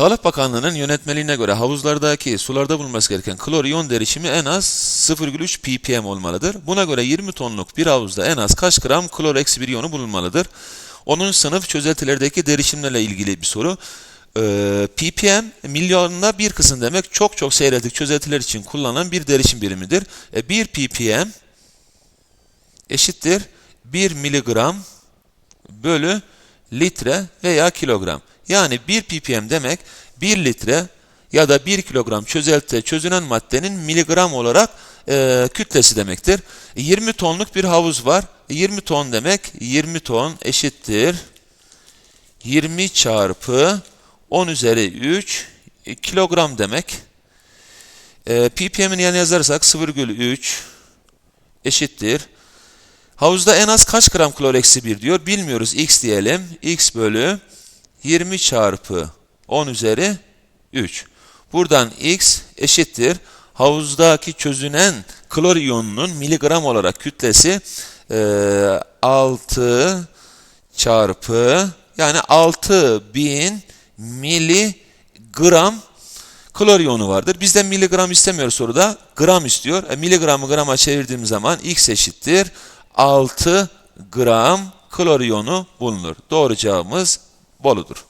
Sağlık Bakanlığı'nın yönetmeliğine göre havuzlardaki sularda bulunması gereken klor iyon derişimi en az 0,3 ppm olmalıdır. Buna göre 20 tonluk bir havuzda en az kaç gram klor eksi bir iyonu bulunmalıdır? Onun sınıf çözeltilerdeki derişimlerle ilgili bir soru. Ee, ppm milyonda bir kısım demek çok çok seyreltik çözeltiler için kullanılan bir derişim birimidir. E, 1 ppm eşittir 1 miligram bölü litre veya kilogram. Yani 1 ppm demek 1 litre ya da 1 kilogram çözeltide çözünen maddenin miligram olarak e, kütlesi demektir. 20 tonluk bir havuz var. 20 ton demek 20 ton eşittir 20 çarpı 10 üzeri 3 e, kilogram demek. E, ppm'in yanına yazarsak 0,3 eşittir Havuzda en az kaç gram klor eksi 1 diyor. Bilmiyoruz. X diyelim. X bölü 20 çarpı 10 üzeri 3. Buradan X eşittir. Havuzdaki çözünen klor iyonunun miligram olarak kütlesi e, 6 çarpı yani 6000 miligram klor iyonu vardır. Bizden miligram istemiyor soruda. Gram istiyor. E, miligramı grama çevirdiğim zaman X eşittir. 6 gram klor iyonu bulunur. Doğru cevabımız Bolu'dur.